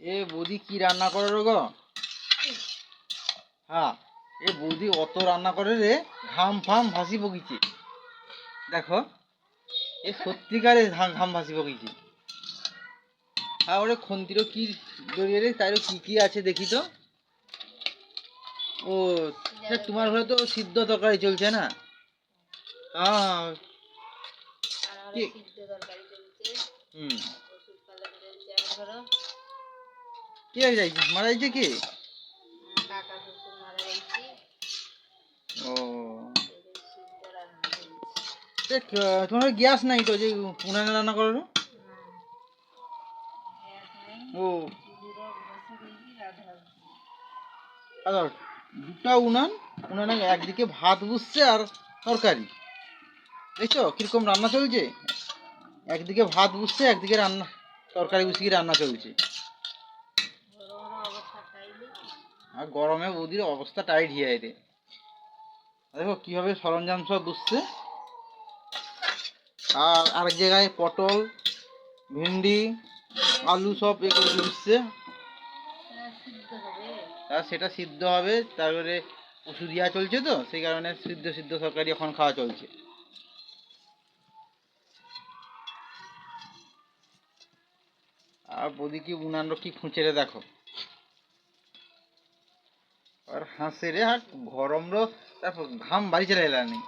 এ বৌদি কি রান্না করে রে গো? হ্যাঁ এ বৌদি অত রান্না করে রে ঘাম ফাম ভাসি বকিছে। দেখো এ সত্যিকারে ঘাম ঘাম ভাসি বকিছে। হ্যাঁ ওরে খন্তিরও কি জড়িয়ে রে তাইরও কি কি আছে দেখি তো। ও তোমার ঘরে তো সিদ্ধ তরকারি চলছে না? হ্যাঁ আর কি? আমাদের সিদ্ধ তরকারি চলছে হুম ওষুধ পালন চলছে আমার ঘরে কে যাইছে মারা যাইছে কে? ও। তোমার গ্যাস নাই তো, যে উনানে রান্না করো ও। আচ্ছা দুটা উনান, উনানে একদিকে ভাত বসছে আর তরকারি। দেখছ, কীরকম রান্না চলছে? একদিকে ভাত বসছে একদিকে রান্না, তরকারি বসিয়ে রান্না চলছে বড় বড় অবস্থা খাইলি আর গরমে বৌদির অবস্থা টাইট হয়ে রে দেখো কীভাবে সরঞ্জাম সব বুঝছে। আর আরেক জায়গায় পটল, ভেন্ডি, আলু সব এ করে হবে আর সেটা সিদ্ধ হবে, তারপরে ওষুধ দেওয়া চলছে তো, সেই কারণে সিদ্ধ সিদ্ধ তরকারি এখন খাওয়া চলছে। আর বৌদি কি উনানো কি খুঁচে রে দেখো। আর হাঁসেরে আর গরম রো তারপর ঘাম বাড়ি চলে এলানি।